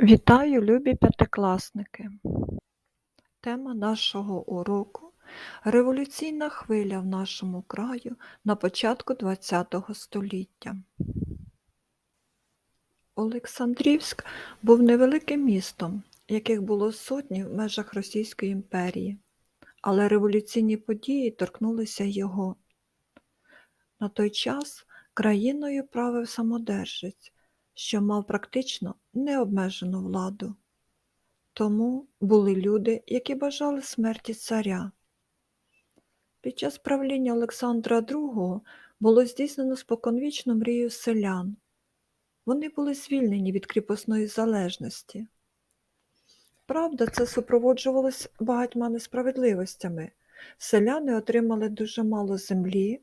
Вітаю, любі п'ятикласники! Тема нашого уроку Революційна хвиля в нашому краю на початку ХХ століття. Олександрівськ був невеликим містом, яких було сотні в межах Російської імперії, але революційні події торкнулися його. На той час країною правив самодержець, що мав практично необмежену владу. Тому були люди, які бажали смерті царя. Під час правління Олександра II було здійснено споконвічну мрію селян. Вони були звільнені від кріпосної залежності. Правда, це супроводжувалось багатьма несправедливостями. Селяни отримали дуже мало землі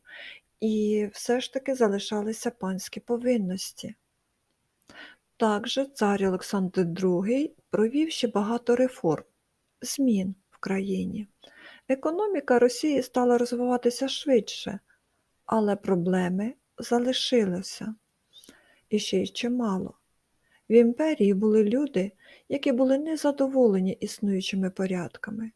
і все ж таки залишалися панські повинності. Також цар Олександр II провів ще багато реформ, змін в країні. Економіка Росії стала розвиватися швидше, але проблеми залишилися. І ще й чимало. В імперії були люди, які були незадоволені існуючими порядками.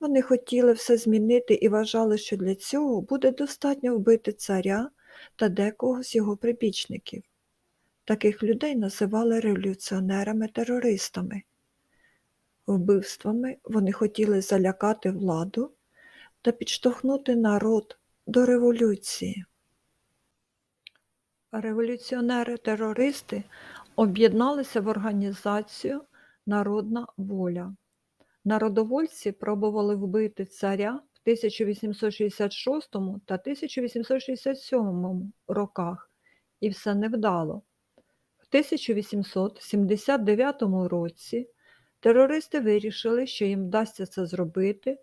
Вони хотіли все змінити і вважали, що для цього буде достатньо вбити царя та декого з його прибічників. Таких людей називали революціонерами-терористами. Вбивствами вони хотіли залякати владу та підштовхнути народ до революції. Революціонери-терористи об'єдналися в організацію Народна воля. Народовольці пробували вбити царя в 1866 та 1867 роках, і все невдало. В 1879 році терористи вирішили, що їм вдасться це зробити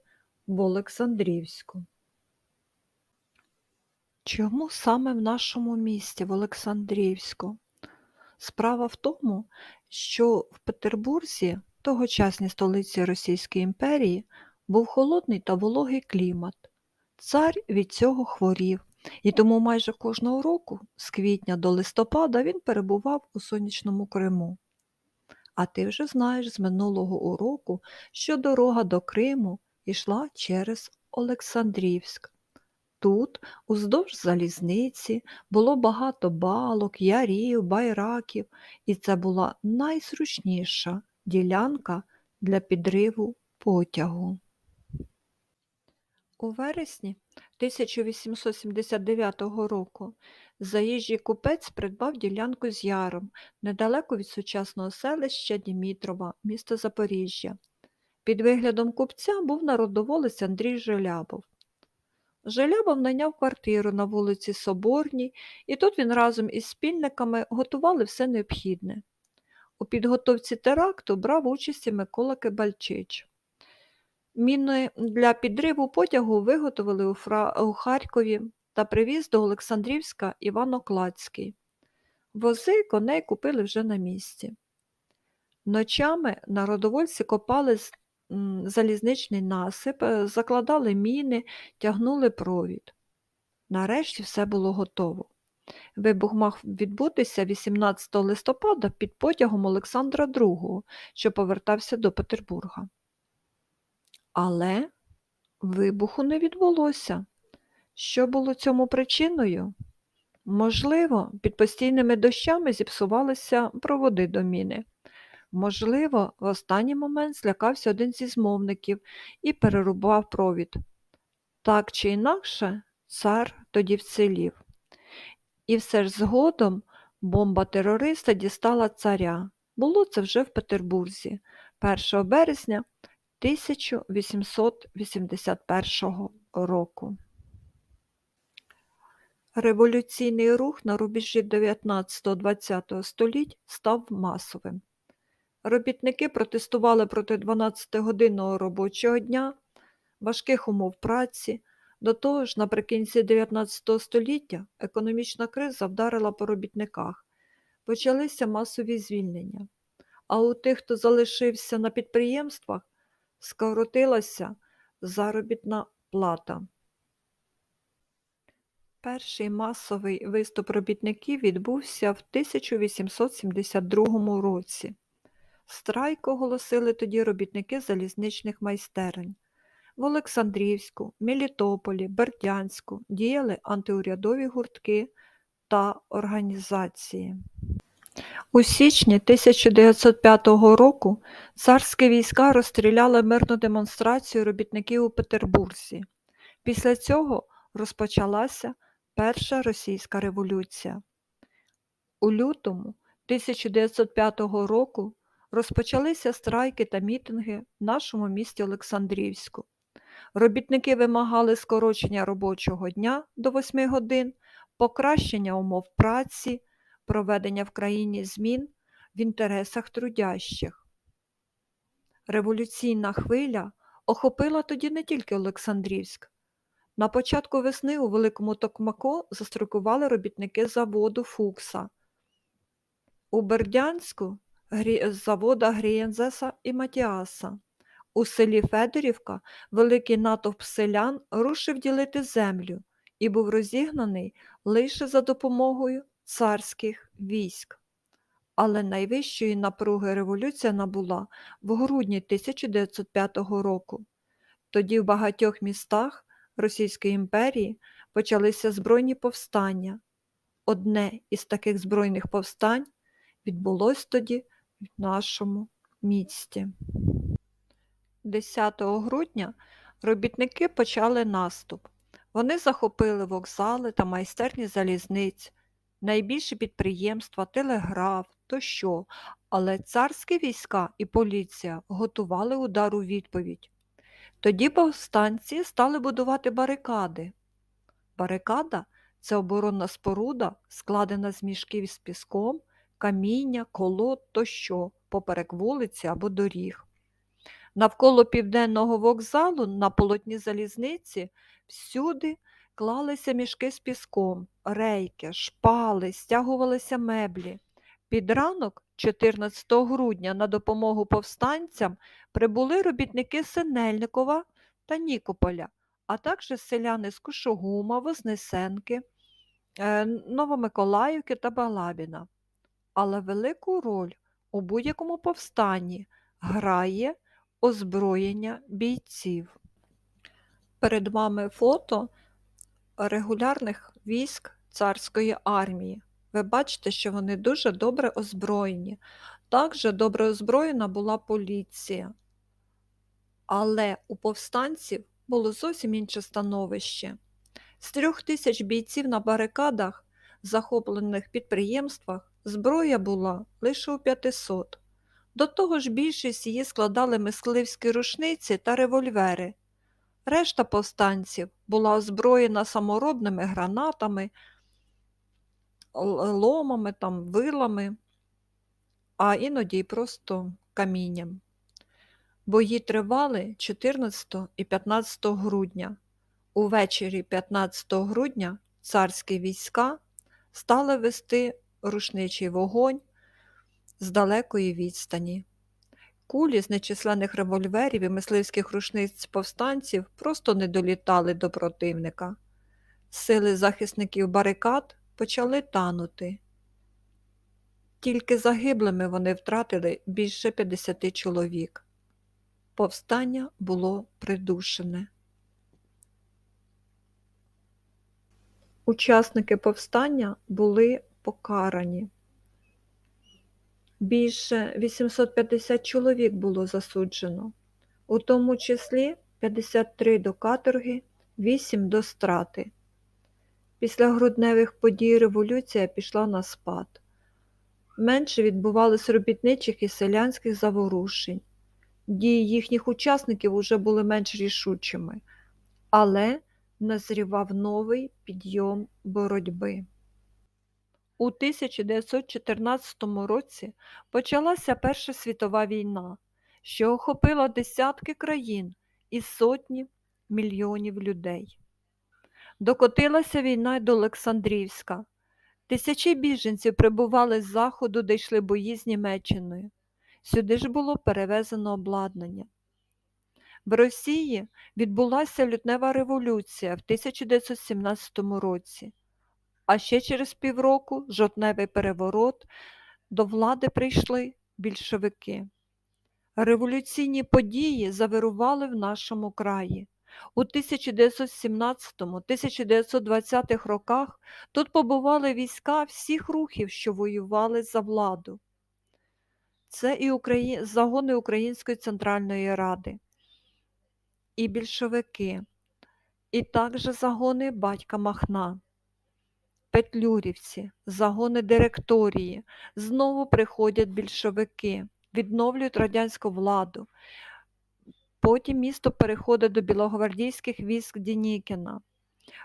в Олександрівську. Чому саме в нашому місті, в Олександрівську? Справа в тому, що в Петербурзі, тогочасній столиці Російської імперії, був холодний та вологий клімат. Цар від цього хворів, і тому майже кожного року, з квітня до листопада, він перебував у сонячному Криму. А ти вже знаєш з минулого уроку, що дорога до Криму йшла через Олександрівськ. Тут, уздовж залізниці, було багато балок, ярів, байраків, і це була найзручніша ділянка для підриву потягу. У вересні 1879 року заїжджий купець придбав ділянку з яром недалеко від сучасного селища Дімітрова, міста Запоріжжя. Під виглядом купця був народоволець Андрій Желябов. Желябов найняв квартиру на вулиці Соборній, і тут він разом із спільниками готували все необхідне. У підготовці теракту брав участь і Микола Кибальчич. Міни для підриву потягу виготовили у, Фра... у Харкові та привіз до Олександрівська Іван Окладський. Вози коней купили вже на місці. Ночами народовольці копали залізничний насип, е, закладали міни, тягнули провід. Нарешті все було готово. Вибух мав відбутися 18 листопада під потягом Олександра II, що повертався до Петербурга. Але вибуху не відбулося. Що було цьому причиною? Можливо, під постійними дощами зіпсувалися проводи до міни. Можливо, в останній момент злякався один зі змовників і перерубав провід. Так чи інакше, цар тоді вцілів. І все ж згодом бомба терориста дістала царя. Було це вже в Петербурзі 1 березня 1881 року. Революційний рух на рубежі 19-20 століть став масовим. Робітники протестували проти 12-годинного робочого дня, важких умов праці. До того ж, наприкінці 19 століття економічна криза вдарила по робітниках, почалися масові звільнення, а у тих, хто залишився на підприємствах, скоротилася заробітна плата. Перший масовий виступ робітників відбувся в 1872 році. Страйк оголосили тоді робітники залізничних майстерень. В Олександрівську, Мелітополі, Бердянську діяли антиурядові гуртки та організації. У січні 1905 року царські війська розстріляли мирну демонстрацію робітників у Петербурзі. Після цього розпочалася Перша російська революція. У лютому 1905 року розпочалися страйки та мітинги в нашому місті Олександрівську. Робітники вимагали скорочення робочого дня до 8 годин, покращення умов праці, проведення в країні змін в інтересах трудящих. Революційна хвиля охопила тоді не тільки Олександрівськ. На початку весни у Великому Токмаку застрокували робітники заводу Фукса. У Бердянську завода Грієнзеса і Матіаса. У селі Федорівка великий натовп селян рушив ділити землю і був розігнаний лише за допомогою царських військ. Але найвищої напруги революція набула в грудні 1905 року. Тоді в багатьох містах Російської імперії почалися збройні повстання. Одне із таких збройних повстань відбулось тоді в нашому місті. 10 грудня робітники почали наступ. Вони захопили вокзали та майстерні залізниць, найбільші підприємства, телеграф тощо, але царські війська і поліція готували удар у відповідь. Тоді повстанці стали будувати барикади. Барикада це оборонна споруда, складена з мішків з піском, каміння, колод тощо поперек вулиці або доріг. Навколо південного вокзалу на полотні залізниці всюди клалися мішки з піском, рейки, шпали, стягувалися меблі. Під ранок, 14 грудня, на допомогу повстанцям прибули робітники Синельникова та Нікополя, а також селяни з Кушогума, Вознесенки, е, Новомиколаївки та Балабіна. Але велику роль у будь-якому повстанні грає озброєння бійців. Перед вами фото регулярних військ царської армії. Ви бачите, що вони дуже добре озброєні. Також добре озброєна була поліція. Але у повстанців було зовсім інше становище. З трьох тисяч бійців на барикадах, захоплених підприємствах, зброя була лише у 500. До того ж більшість її складали мисливські рушниці та револьвери. Решта повстанців була озброєна саморобними гранатами, ломами, там, вилами, а іноді й просто камінням. Бої тривали 14 і 15 грудня. Увечері 15 грудня царські війська стали вести рушничий вогонь з далекої відстані. Кулі з нечисленних револьверів і мисливських рушниць повстанців просто не долітали до противника. Сили захисників барикад почали танути. Тільки загиблими вони втратили більше 50 чоловік. Повстання було придушене. Учасники повстання були покарані. Більше 850 чоловік було засуджено, у тому числі 53 до каторги, 8 до страти. Після грудневих подій революція пішла на спад. Менше відбувалось робітничих і селянських заворушень. Дії їхніх учасників уже були менш рішучими, але назрівав новий підйом боротьби. У 1914 році почалася Перша світова війна, що охопила десятки країн і сотні мільйонів людей. Докотилася війна й до Олександрівська. Тисячі біженців прибували з заходу, де йшли бої з Німеччиною. Сюди ж було перевезено обладнання. В Росії відбулася лютнева революція в 1917 році, а ще через півроку жовтневий переворот до влади прийшли більшовики. Революційні події завирували в нашому краї. У 1917-1920 роках тут побували війська всіх рухів, що воювали за владу. Це і Украї... загони Української Центральної Ради, і більшовики, і також загони батька Махна, Петлюрівці, загони директорії. Знову приходять більшовики, відновлюють радянську владу. Потім місто переходить до білогвардійських військ Дінікіна.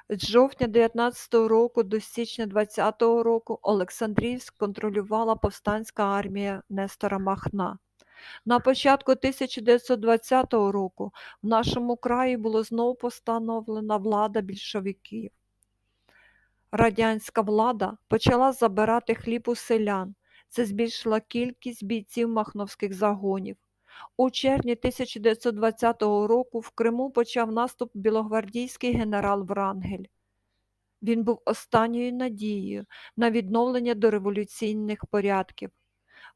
З жовтня 19-го року до січня 20-го року Олександрівськ контролювала повстанська армія Нестора Махна. На початку 1920 року в нашому краї було знову постановлена влада більшовиків. Радянська влада почала забирати хліб у селян. Це збільшила кількість бійців махновських загонів. У червні 1920 року в Криму почав наступ білогвардійський генерал Врангель. Він був останньою надією на відновлення дореволюційних порядків.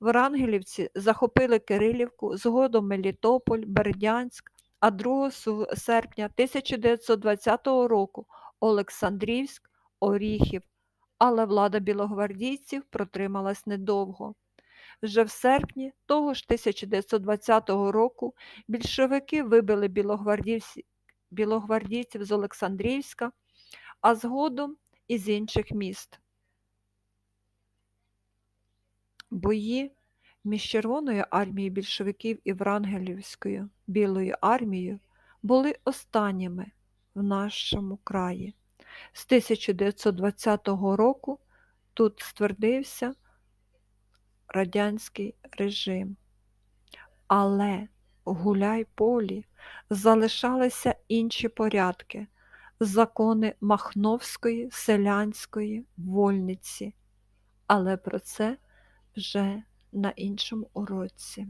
Врангелівці захопили Кирилівку, згодом Мелітополь, Бердянськ, а 2 серпня 1920 року Олександрівськ, Оріхів. Але влада білогвардійців протрималась недовго. Вже в серпні того ж 1920 року більшовики вибили білогвардійці- білогвардійців з Олександрівська, а згодом і з інших міст. Бої між Червоною армією більшовиків і Врангелівською Білою армією були останніми в нашому краї. З 1920 року тут ствердився радянський режим. Але в Гуляйполі залишалися інші порядки, закони Махновської селянської вольниці. Але про це вже на іншому уроці.